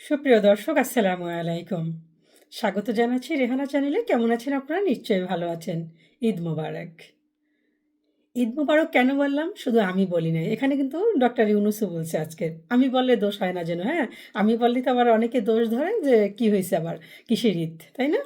সুপ্রিয় দর্শক, আসসালামু আলাইকুম। স্বাগত জানাচ্ছি রেহানা চ্যানেলে। কেমন আছেন আপনারা? নিশ্চয়ই ভালো আছেন। ঈদ মোবারক। ঈদ মোবারক কেন বললাম? শুধু আমি বলি না এখানে কিন্তু ডক্টর ইউনুসও বলছে আজকে। আমি বললে দোষ হয় না যেন হ্যাঁ? আমি বললে তো আবার অনেকে দোষ ধরে যে, কি হয়েছে আবার? কিসের ঈদ? তাই না?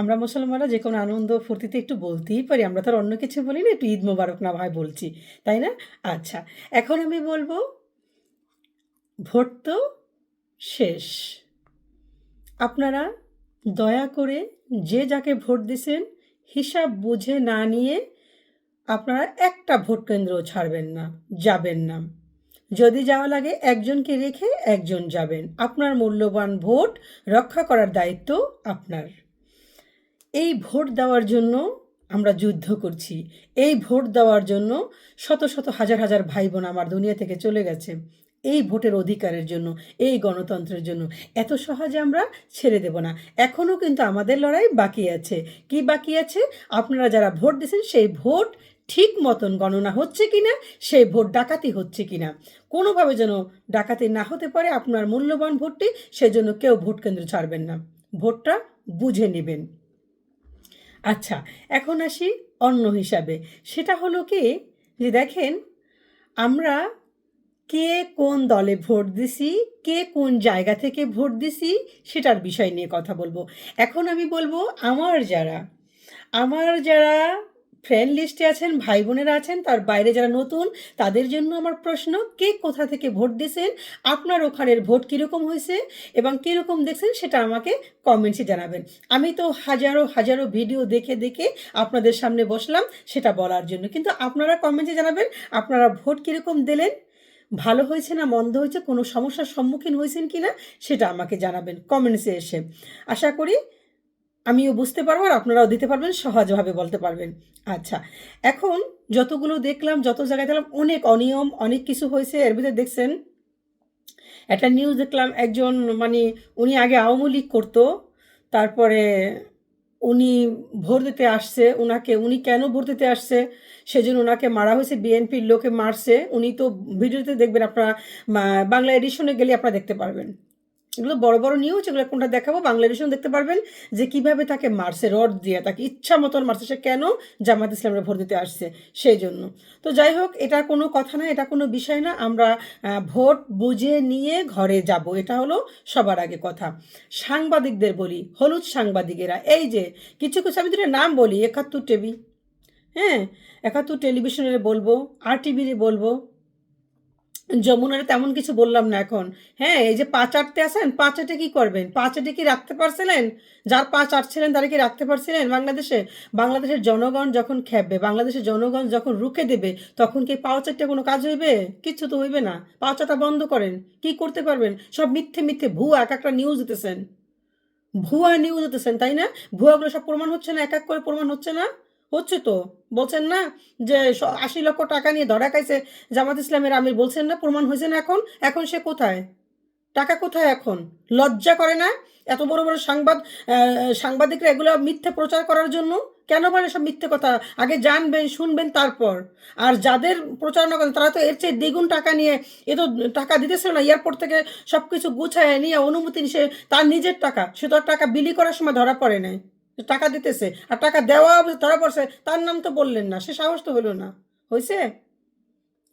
আমরা মুসলমানরা যে কোনো আনন্দ ফুর্তিতে একটু বলতেই পারি। আমরা তো অন্য কিছু বলি না, একটু ঈদ মোবারক না ভাই বলছি। তাই না? আচ্ছা এখন আমি বলব, ভোট তো শেষ। আপনারা দয়া করে যে যাকে ভোট দিছেন হিসাব বুঝে না নিয়ে আপনারা একটা ভোট কেন্দ্র ছাড়বেন না, যাবেন না। যদি যাওয়া লাগে একজনকে রেখে একজন যাবেন। আপনার মূল্যবান ভোট রক্ষা করার দায়িত্ব আপনার। এই ভোট দেওয়ার জন্য আমরা যুদ্ধ করছি। এই ভোট দেওয়ার জন্য শত শত হাজার হাজার ভাই বোন আমার দুনিয়া থেকে চলে গেছে। এই ভোটের অধিকারের জন্য, এই গণতন্ত্রের জন্য। এত সহজে আমরা ছেড়ে দেব না। এখনও কিন্তু আমাদের লড়াই বাকি আছে। কি বাকি আছে? আপনারা যারা ভোট দিয়েছেন, সেই ভোট ঠিক মতন গণনা হচ্ছে কিনা, সেই ভোট ডাকাতি হচ্ছে কিনা? কোনোভাবে যেন ডাকাতি না হতে পারে আপনার মূল্যবান ভোটটি, সেজন্য কেউ ভোট কেন্দ্র ছাড়বেন না। ভোটটা বুঝে নেবেন। আচ্ছা এখন আসি অন্য হিসাবে। সেটা হলো কি, যে দেখেন, আমরা কে কোন দলে ভোট দিছি, কে কোন জায়গা থেকে ভোট দিছি, সেটার বিষয় নিয়ে কথা বলব। এখন আমি বলব, আমার যারা আমার যারা ফ্রেন্ড লিস্টে আছেন, ভাই বোনেরা আছেন, তার বাইরে যারা নতুন, তাদের জন্য আমার প্রশ্ন, কে কোথা থেকে ভোট দিয়েছেন আপনার ওখানের ভোট কীরকম হয়েছে এবং কীরকম দেখছেন, সেটা আমাকে কমেন্টসে জানাবেন। আমি তো হাজারো হাজারো ভিডিও দেখে দেখে আপনাদের সামনে বসলাম, সেটা বলার জন্য। কিন্তু আপনারা কমেন্টে জানাবেন, আপনারা ভোট কীরকম দিলেন ভালো হয়েছে না মন্দ হয়েছে, কোনো সমস্যার সম্মুখীন হয়েছেন কি না, সেটা আমাকে জানাবেন কমেন্টসে এসে। আশা করি আমিও বুঝতে পারব আর আপনারাও দিতে পারবেন, সহজভাবে বলতে পারবেন। আচ্ছা এখন যতগুলো দেখলাম, যত জায়গায় দেখলাম, অনেক অনিয়ম, অনেক কিছু হয়েছে। এর ভিতরে দেখছেন, একটা নিউজ দেখলাম, একজন মানে উনি আগে আওয়ামী লীগ করতো, তারপরে উনি ভোট দিতে আসছে ওনাকে উনি কেন ভোট দিতে আসছে? সেজন্য ওনাকে মারা হয়েছে, বিএনপির লোকে মারছে। উনি তো ভিডিওতে দেখবেন আপনারা বাংলা এডিশনে গেলে আপনারা দেখতে পারবেন। এগুলো বড় বড় নিউজ এগুলো কোনটা দেখাবো? বাংলা দেখতে পারবেন যে কীভাবে তাকে মারছে, রড দিয়ে, তাকে ইচ্ছা মতন মারছে, সে কেন জামাত ইসলামের ভোট দিতে আসছে সেই জন্য। তো যাই হোক, এটা কোনো কথা না, এটা কোনো বিষয় না, আমরা ভোট বুঝে নিয়ে ঘরে যাব, এটা হলো সবার আগে কথা। সাংবাদিকদের বলি, হলুদ সাংবাদিকেরা, এই যে কিছু কিছু, আমি দুটো নাম বলি, একাত্তর টিভি হ্যাঁ একাত্তর টেলিভিশনের বলব, আর টিভির বলব যমুনারে তেমন কিছু বললাম না এখন। হ্যাঁ এই যে পা চাটতে আসেন পা চাটে কি করবেন? পা কি রাখতে পারছিলেন? যার পা চাটছিলেন তারা কি রাখতে পারছিলেন বাংলাদেশে? বাংলাদেশের জনগণ যখন খেপবে, বাংলাদেশের জনগণ যখন রুখে দেবে, তখন কি পাও চারটে কোনো কাজ হইবে? কিচ্ছু তো হইবে না। পাও চাটা বন্ধ করেন। কি করতে পারবেন? সব মিথ্যে মিথ্যে ভুয়া এক একটা নিউজ দিতেছেন। ভুয়া নিউজ দিতেছেন, তাই না? ভুয়াগুলো সব প্রমাণ হচ্ছে না? এক এক করে প্রমাণ হচ্ছে না? হচ্ছে তো। বলছেন না যে আশি লক্ষ টাকা নিয়ে ধরা খাইছে জামাত ইসলামের আমির। বলছেন না, প্রমাণ হয়েছে না এখন? এখন সে কোথায়? টাকা কোথায় এখন? লজ্জা করে না? এত বড় বড় সাংবাদ সাংবাদিকরা এগুলো মিথ্যে প্রচার করার জন্য? কেন বলে সব মিথ্যে কথা? আগে জানবেন, শুনবেন, তারপর। আর যাদের প্রচারণা করেন, তারা তো এর চেয়ে দ্বিগুণ টাকা নিয়ে এ তো টাকা দিতেছিল না, এয়ারপোর্ট থেকে সব কিছু গুছায় নিয়ে অনুমতি নিয়ে তার নিজের টাকা, সে তো টাকা বিলি করার সময় ধরা পড়ে নাই। টাকা দিতেছে, আর টাকা দেওয়া ধরা পড়ছে, তার নাম তো বললেন না, সে সাহস তো হলো না। হয়েছে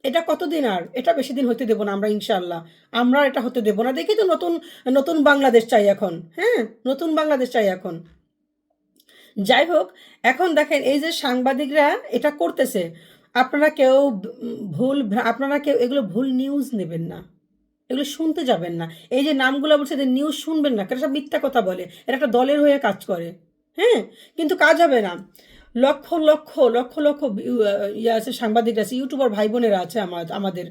এটা কতদিন আর? এটা বেশি দিন হতে দেবো না আমরা ইনশাল্লাহ আমরা এটা হতে দেবো না। দেখি তো নতুন নতুন বাংলাদেশ চাই এখন হ্যাঁ? নতুন বাংলাদেশ চাই এখন। যাই হোক, এখন দেখেন এই যে সাংবাদিকরা এটা করতেছে, আপনারা কেউ ভুল, আপনারা কেউ এগুলো ভুল নিউজ নেবেন না। এগুলো শুনতে যাবেন না। এই যে নামগুলো বলছে যে নিউজ শুনবেন না, কেন সব মিথ্যা কথা বলে? এরা একটা দলের হয়ে কাজ করে। হ্যাঁ কিন্তু কাজ হবে না। লক্ষ লক্ষ লক্ষ লক্ষ ইয়ে আছে সাংবাদিক আছে ইউটিউবার ভাই বোনেরা আছে আমার আমাদের।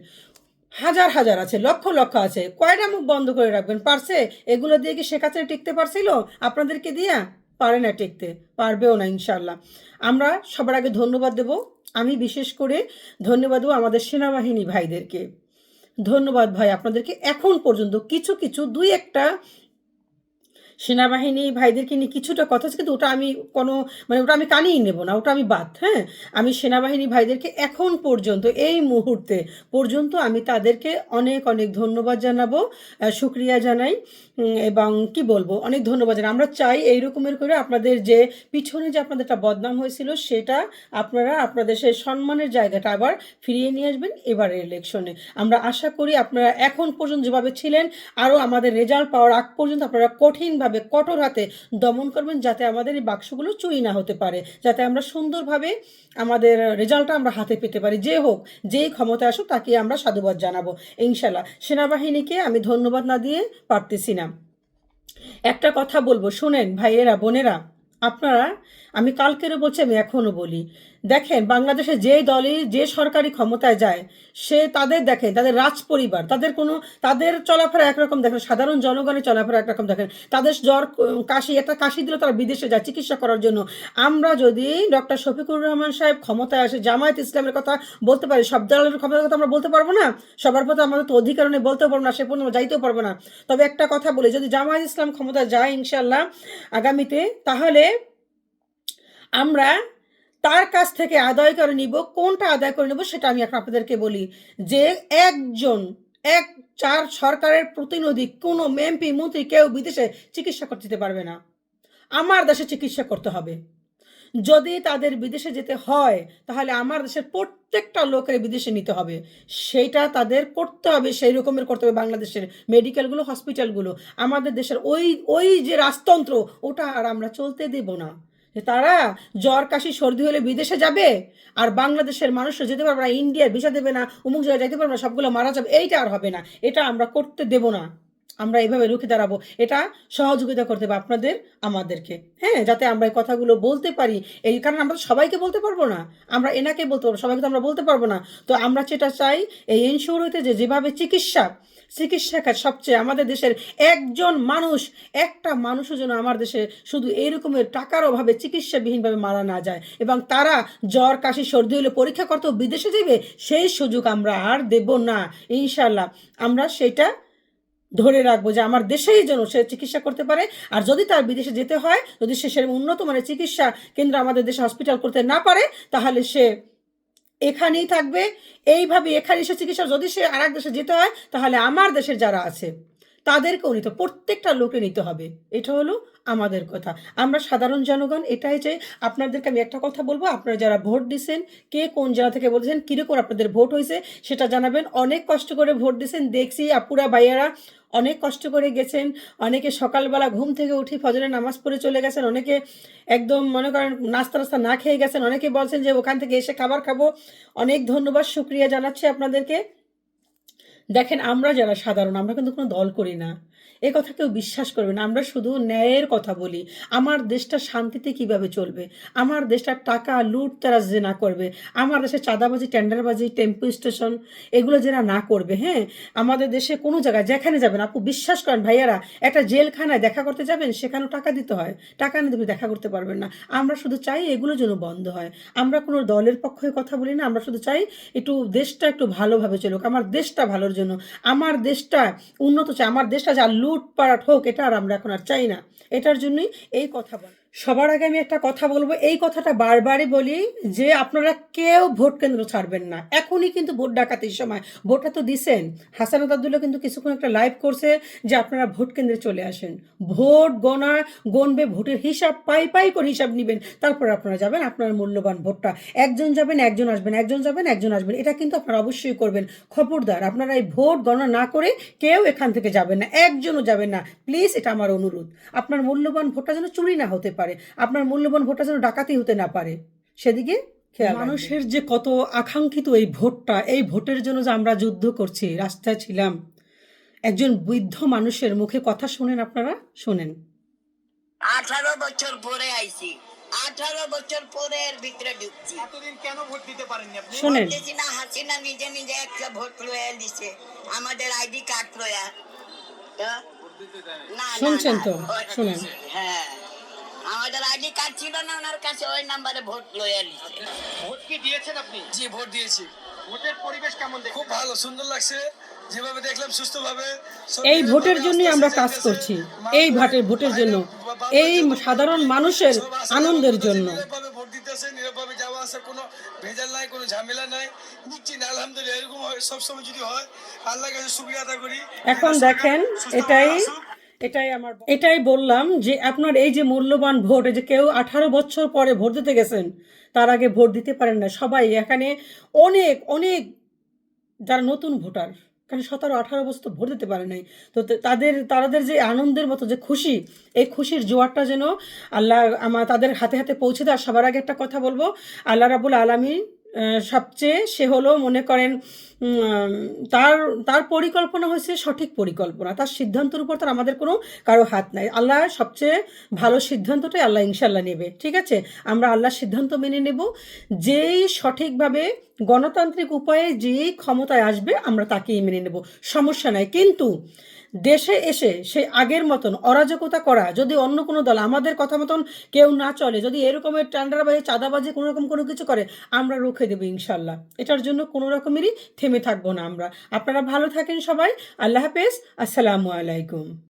হাজার হাজার আছে, লক্ষ লক্ষ আছে। কয়টা মুখ বন্ধ করে রাখবেন? পারছে? এগুলো দিয়ে কি শেখাতে টিকতে পারছিল? আপনাদেরকে দিয়া? পারে না টিকতে। পারবেও না ইনশাল্লাহ আমরা সবার আগে ধন্যবাদ দেব। আমি বিশেষ করে ধন্যবাদ দেবো আমাদের সেনাবাহিনী ভাইদেরকে। ধন্যবাদ ভাই, আপনাদেরকে এখন পর্যন্ত কিছু কিছু, দুই একটা সেনাবাহিনী ভাইদেরকে নিয়ে কিছুটা কথা আছে, কিন্তু ওটা আমি কোনো মানে ওটা আমি কানিয়ে নেব না, ওটা আমি বাদ হ্যাঁ? আমি সেনাবাহিনী ভাইদেরকে এখন পর্যন্ত, এই মুহূর্তে পর্যন্ত আমি তাদেরকে অনেক অনেক ধন্যবাদ জানাব শুক্রিয়া জানাই এবং কি বলব, অনেক ধন্যবাদ জানাই। আমরা চাই এই রকমের করে আপনাদের যে পিছনে যে আপনাদের একটা বদনাম হয়েছিল, সেটা আপনারা আপনাদের সেই সম্মানের জায়গাটা আবার ফিরিয়ে নিয়ে আসবেন এবারের ইলেকশনে। আমরা আশা করি আপনারা এখন পর্যন্ত যেভাবে ছিলেন, আরও আমাদের রেজাল্ট পাওয়ার আগ পর্যন্ত আপনারা কঠিনভাবে কঠোর হাতে দমন করবেন যাতে আমাদের এই বাক্সগুলো চুরি না হতে পারে, যাতে আমরা সুন্দরভাবে আমাদের রেজাল্টটা আমরা হাতে পেতে পারি। যে হোক, যেই ক্ষমতা আসুক, তাকে আমরা সাধুবাদ জানাব। ইনশাল্লাহ। সেনাবাহিনীকে আমি ধন্যবাদ না দিয়ে পারতেছি না। একটা কথা বলব। শোনেন ভাইয়েরা, বোনেরা, আপনারা, আমি কালকেরও বলছি, আমি এখনও বলি। দেখেন, বাংলাদেশে যে দলই, যে সরকারি ক্ষমতায় যায়, সে তাদের দেখেন, তাদের রাজ পরিবার তাদের কোনো, তাদের চলাফেরা একরকম দেখেন, সাধারণ জনগণের চলাফেরা একরকম দেখেন। তাদের জ্বর কাশি, একটা কাশি দিলে তারা বিদেশে যায় চিকিৎসা করার জন্য। আমরা যদি ডক্টর শফিকুর রহমান সাহেব ক্ষমতায় আসে, জামায়াত ইসলামের কথা বলতে পারি, সব দলের ক্ষমতার কথা আমরা বলতে পারব না? সবার প্রতি আমাদের তো অধিকার নেই, বলতেও পারব না, সে পর্যন্ত যাইতেও পারব না। তবে একটা কথা বলি, যদি জামায়াত ইসলাম ক্ষমতায় যায় ইনশাল্লাহ আগামীতে, তাহলে আমরা তার কাছ থেকে আদায় করে নিব, কোনটা আদায় করে নেব সেটা আমি এখন আপনাদেরকে বলি যে একজন, এক, চার সরকারের প্রতিনিধি, কোনো এমপি, মন্ত্রী কেউ বিদেশে চিকিৎসা করতে যেতে পারবে না। আমার দেশে চিকিৎসা করতে হবে। যদি তাদের বিদেশে যেতে হয়, তাহলে আমার দেশের প্রত্যেকটা লোকের বিদেশে নিতে হবে। সেইটা তাদের করতে হবে, সেই রকমের করতে হবে বাংলাদেশের মেডিকেলগুলো, হসপিটালগুলো। আমাদের দেশের ওই ওই যে রাজতন্ত্র, ওটা আর আমরা চলতে দেব না। যে তারা জ্বর, কাশি, সর্দি হলে বিদেশে যাবে আর বাংলাদেশের মানুষরা যেতে পারবে না, ইন্ডিয়ার ভিসা দেবে না, অমুক জায়গায় যেতে পারবে না, সবগুলো মারা যাবে। এইটা আর হবে না। এটা আমরা করতে দেব না। আমরা এইভাবে রুখে দাঁড়াবো। এটা সহযোগিতা করতে হবে আপনাদের, আমাদেরকে। হ্যাঁ যাতে আমরা এই কথাগুলো বলতে পারি। এই কারণে আমরা সবাইকে বলতে পারব না। আমরা এনাকে বলতে পারব, সবাইকে তো আমরা বলতে পারব না। তো আমরা যেটা চাই, এই এনশিওর হইতে যে যেভাবে চিকিৎসা চিকিৎসা খাত সবচেয়ে আমাদের দেশের একজন মানুষ, একটা মানুষও যেন আমার দেশে শুধু এইরকমের টাকার অভাবে চিকিৎসাবিহীনভাবে মারা না যায়। এবং তারা জ্বর, কাশি, সর্দি হলে পরীক্ষা করতেও বিদেশে যাবে সেই সুযোগ আমরা আর দেব না। ইনশাল্লাহ আমরা সেটা ধরে রাখব যে আমার দেশেই যেন সে চিকিৎসা করতে পারে। আর যদি তার বিদেশে যেতে হয়, যদি সে সেরকম উন্নত মানের চিকিৎসা কেন্দ্র আমাদের দেশে হসপিটাল করতে না পারে, তাহলে সে এখানেই থাকবে। এইভাবে এখানে সে চিকিৎসা, যদি সে আর দেশে যেতে হয়, তাহলে আমার দেশের যারা আছে তাদেরকেও নিতে প্রত্যেকটা লোকে নিতে হবে। এটা হলো আমাদের কথা। আমরা সাধারণ জনগণ, এটাই চাই আপনাদেরকে আমি একটা কথা বলব, আপনারা যারা ভোট দিছেন, কে কোন জেলা থেকে বলছেন কীরকম আপনাদের ভোট হয়েছে, সেটা জানাবেন। অনেক কষ্ট করে ভোট দিছেন, দেখছি আপুরা, ভাইয়ারা অনেক কষ্ট করে গেছেন, অনেকে সকালবেলা ঘুম থেকে উঠে ফজরের নামাজ পড়ে চলে গেছেন, অনেকে একদম মনে করেন নাস্তা নাস্তা না খেয়ে গেছেন, অনেকে বলছেন যে ওখান থেকে এসে খাবার খাব। অনেক ধন্যবাদ, শুক্রিয়া জানাচ্ছি আপনাদেরকে। দেখেন আমরা যারা সাধারণ আমরা কিন্তু কোনো দল করি না। এ কথা কেউ বিশ্বাস করবে না। আমরা শুধু ন্যায়ের কথা বলি। আমার দেশটা শান্তিতে কীভাবে চলবে? আমার দেশটা টাকা, লুট তারা যে না করবে। আমার দেশে চাঁদাবাজি, টেন্ডারবাজি, টেম্পো স্টেশন এগুলো যারা না করবে হ্যাঁ? আমাদের দেশে কোনো জায়গায়, যেখানে যাবেন, আপু বিশ্বাস করেন ভাইয়ারা, একটা জেলখানায় দেখা করতে যাবেন, সেখানেও টাকা দিতে হয়। টাকা না দেবে দেখা করতে পারবেন না। আমরা শুধু চাই এগুলো যেন বন্ধ হয়। আমরা কোনো দলের পক্ষে কথা বলি না। আমরা শুধু চাই একটু দেশটা একটু ভালোভাবে চলুক। আমার দেশটা ভালোর জন্য। আমার দেশটা উন্নত চাই। আমার দেশটা যা লুটপাট হোক এটা আর আমরা এখন আর চাই না। এটার জন্যই এই কথা বল। সবার আগে আমি একটা কথা বলব। এই কথাটা বারবারই বলি যে আপনারা কেউ ভোট কেন্দ্র ছাড়বেন না। এখনই কিন্তু ভোট ডাকাতির সময়। ভোটটা তো দিছেন। হাসানাত আবদুল্লাহ কিন্তু কিছুক্ষণ একটা লাইভ করছে যে আপনারা ভোট কেন্দ্রে চলে আসেন। ভোট গণা গণবে, ভোটের হিসাব পাই পাই করে হিসাব নেবেন। তারপর আপনারা যাবেন আপনার মূল্যবান ভোটটা। একজন যাবেন, একজন আসবেন, একজন যাবেন, একজন আসবেন। এটা কিন্তু আপনারা অবশ্যই করবেন। খবরদার, আপনারা এই ভোট গণনা না করে কেউ এখান থেকে যাবেন না। একজনও যাবেন না। প্লিজ এটা আমার অনুরোধ। আপনার মূল্যবান ভোটটা যেন চুরি না হতে পারে। আপনার মূল্যবান ভোটটা যেন ডাকাতি হতে না পারে। সেদিকে মানুষের যে কত আকাঙ্ক্ষিত এই ভোটটা এই ভোটের জন্য যে আমরা যুদ্ধ করছি রাস্তায় ছিলাম একজন বৃদ্ধ মানুষের মুখে কথা শুনেন আপনারা? শোনেন। আঠারো বছর পরে আইছি। আঠারো বছর পরে এর ভিতরে ঢুকছি। এতদিন কেন ভোট দিতে পারেননি আপনি? শোনেন। বলতেছি না হাসিনা নিজে নিজে একটা ভোট লয়া দিছে। আমাদের আইডি কার্ড লয়া। শুনছেন তো? শুনেন। হ্যাঁ। আমাদের আইডি কার্ড ছিল না ওনার কাছে ওই নাম্বারে ভোট লয়া ভোট কি দিয়েছেন আপনি? জি ভোট দিয়েছি। ভোটের পরিবেশ কেমন দেখে খুব ভালো সুন্দর লাগছে। যেভাবে দেখলাম সুস্থভাবে। এই ভোটের জন্যই আমরা কাজ করছি। এই ভোটের ভোটের জন্য। এই সাধারণ মানুষের আনন্দের জন্য। ভোট দিতেছে নীরবভাবে যাওয়া আসা কোনো ভেজাল নাই কোনো ঝামেলা নাই। নিচ্ছি আলহামদুলিল্লাহ এরকম হয় সবসময় যদি হয় আল্লাহ কাছে শুক্রিয়া আদা করি। এখন দেখেন এটাই এটাই আমার এটাই বললাম যে আপনার এই যে মূল্যবান ভোট, এই যে কেউ আঠারো বছর পরে ভোট দিতে গেছেন, তার আগে ভোট দিতে পারেন না। সবাই এখানে অনেক অনেক যারা নতুন ভোটার, কারণ সতেরো, আঠারো বছর তো ভোট দিতে পারে নাই। তো তাদের তাদের যে আনন্দের মতো, যে খুশি, এই খুশির জোয়ারটা যেন আল্লাহ আমার তাদের হাতে হাতে পৌঁছে আর সবার আগে একটা কথা বলব, আল্লাহ রাবুল আলমী সবচেয়ে সে হলো মনে করেন তার তার পরিকল্পনা হয়েছে সঠিক পরিকল্পনা। তার সিদ্ধান্তের উপর তার আমাদের কোনো কারও হাত নাই। আল্লাহ সবচেয়ে ভালো সিদ্ধান্তটাই আল্লাহ ইনশাল্লাহ নেবে, ঠিক আছে? আমরা আল্লাহর সিদ্ধান্ত মেনে নেব। যেই সঠিকভাবে গণতান্ত্রিক উপায়ে যেই ক্ষমতায় আসবে, আমরা তাকেই মেনে নেব। সমস্যা নাই। কিন্তু দেশে এসে সেই আগের মতন অরাজকতা করা, যদি অন্য কোনো দল, আমাদের কথা মতন কেউ না চলে, যদি এরকমের টান্ডারবাজি চাঁদাবাজি কোনো রকম কোনো কিছু করে, আমরা রুখে দেবো ইনশাল্লাহ। এটার জন্য কোনো রকমেরই থেমে থাকব না আমরা। আপনারা ভালো থাকেন সবাই। আল্লাহ হাফেজ। আসসালামু আলাইকুম।